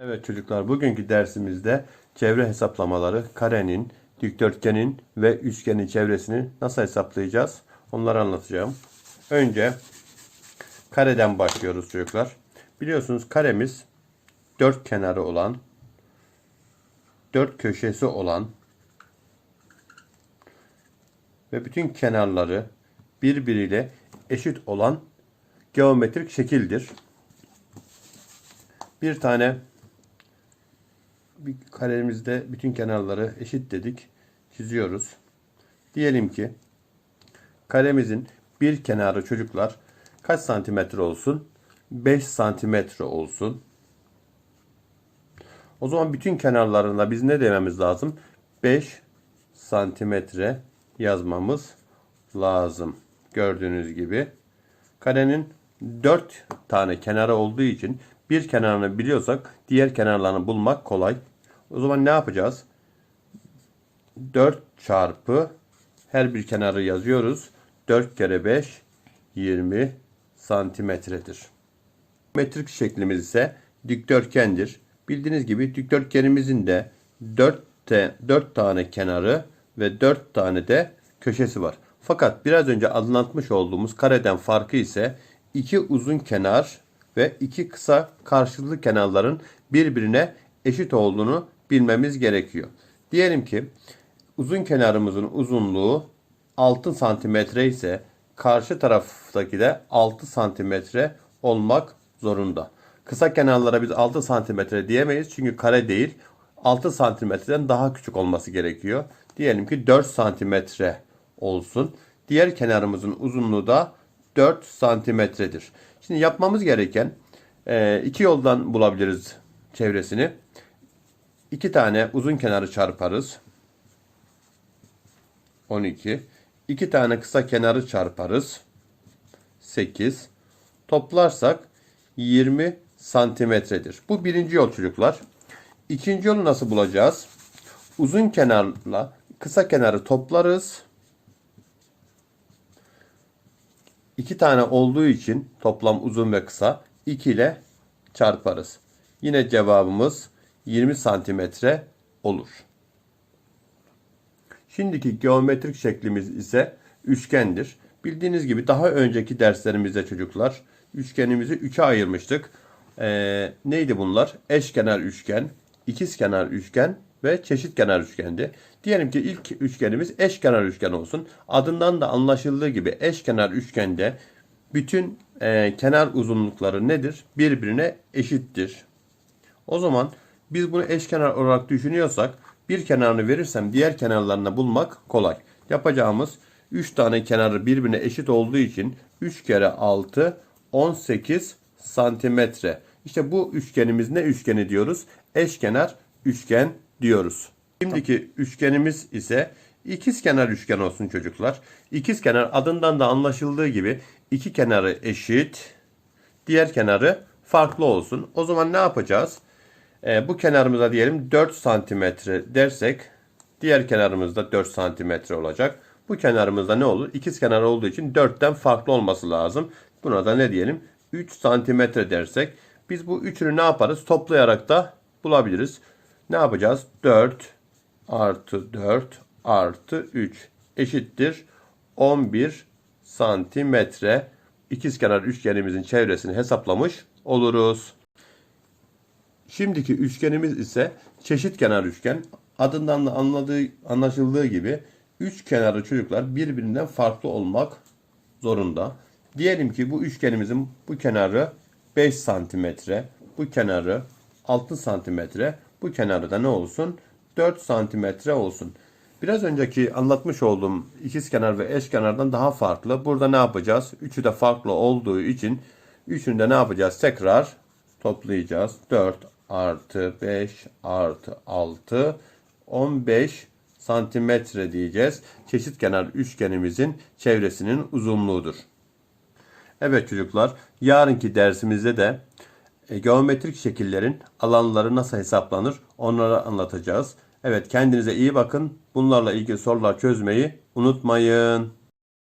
Evet çocuklar bugünkü dersimizde çevre hesaplamaları karenin, dikdörtgenin ve üçgenin çevresini nasıl hesaplayacağız onları anlatacağım. Önce kareden başlıyoruz çocuklar. Biliyorsunuz karemiz dört kenarı olan, dört köşesi olan ve bütün kenarları birbiriyle eşit olan geometrik şekildir. Bir tane bir karemizde bütün kenarları eşit dedik. Çiziyoruz. Diyelim ki karemizin bir kenarı çocuklar kaç santimetre olsun? 5 santimetre olsun. O zaman bütün kenarlarında biz ne dememiz lazım? 5 santimetre yazmamız lazım. Gördüğünüz gibi karenin 4 tane kenarı olduğu için bir kenarını biliyorsak diğer kenarlarını bulmak kolay. O zaman ne yapacağız? 4 çarpı her bir kenarı yazıyoruz. 4 kere 5 20 santimetredir. Metrik şeklimiz ise dikdörtgendir. Bildiğiniz gibi dikdörtgenimizin de 4, te, 4 tane kenarı ve 4 tane de köşesi var. Fakat biraz önce anlatmış olduğumuz kareden farkı ise iki uzun kenar ve iki kısa karşılıklı kenarların birbirine eşit olduğunu bilmemiz gerekiyor. Diyelim ki uzun kenarımızın uzunluğu 6 santimetre ise karşı taraftaki de 6 santimetre olmak zorunda. Kısa kenarlara biz 6 santimetre diyemeyiz çünkü kare değil. 6 santimetreden daha küçük olması gerekiyor. Diyelim ki 4 santimetre olsun. Diğer kenarımızın uzunluğu da 4 santimetredir. Şimdi yapmamız gereken e, iki yoldan bulabiliriz çevresini. İki tane uzun kenarı çarparız. 12. İki tane kısa kenarı çarparız. 8. Toplarsak 20 santimetredir. Bu birinci yol çocuklar. İkinci yolu nasıl bulacağız? Uzun kenarla kısa kenarı toplarız. İki tane olduğu için toplam uzun ve kısa 2 ile çarparız. Yine cevabımız 20 santimetre olur. Şimdiki geometrik şeklimiz ise üçgendir. Bildiğiniz gibi daha önceki derslerimizde çocuklar üçgenimizi üçe ayırmıştık. Ee, neydi bunlar? Eşkenar üçgen, ikizkenar üçgen ve çeşitkenar üçgendi. Diyelim ki ilk üçgenimiz eşkenar üçgen olsun. Adından da anlaşıldığı gibi eşkenar üçgende bütün e, kenar uzunlukları nedir? Birbirine eşittir. O zaman biz bunu eşkenar olarak düşünüyorsak bir kenarını verirsem diğer kenarlarını bulmak kolay. Yapacağımız 3 tane kenarı birbirine eşit olduğu için 3 kere 6 18 santimetre. İşte bu üçgenimiz ne üçgeni diyoruz? Eşkenar üçgen diyoruz. Şimdiki üçgenimiz ise ikizkenar üçgen olsun çocuklar. İkizkenar adından da anlaşıldığı gibi iki kenarı eşit, diğer kenarı farklı olsun. O zaman ne yapacağız? Ee, bu kenarımıza diyelim 4 santimetre dersek diğer kenarımızda 4 santimetre olacak. Bu kenarımızda ne olur? İkiz kenar olduğu için 4'ten farklı olması lazım. Buna da ne diyelim? 3 santimetre dersek biz bu üçünü ne yaparız? Toplayarak da bulabiliriz. Ne yapacağız? 4 artı 4 artı 3 eşittir 11 santimetre ikizkenar üçgenimizin çevresini hesaplamış oluruz. Şimdiki üçgenimiz ise çeşitkenar üçgen. Adından da anladığı, anlaşıldığı gibi üç kenarı çocuklar birbirinden farklı olmak zorunda. Diyelim ki bu üçgenimizin bu kenarı 5 santimetre, bu kenarı 6 santimetre, bu kenarı da ne olsun? 4 santimetre olsun. Biraz önceki anlatmış olduğum ikizkenar ve eşkenardan daha farklı. Burada ne yapacağız? Üçü de farklı olduğu için üçünü de ne yapacağız? Tekrar toplayacağız. 4 artı 5 artı 6 15 santimetre diyeceğiz. Çeşitkenar üçgenimizin çevresinin uzunluğudur. Evet çocuklar, yarınki dersimizde de e, geometrik şekillerin alanları nasıl hesaplanır onları anlatacağız. Evet kendinize iyi bakın. Bunlarla ilgili sorular çözmeyi unutmayın.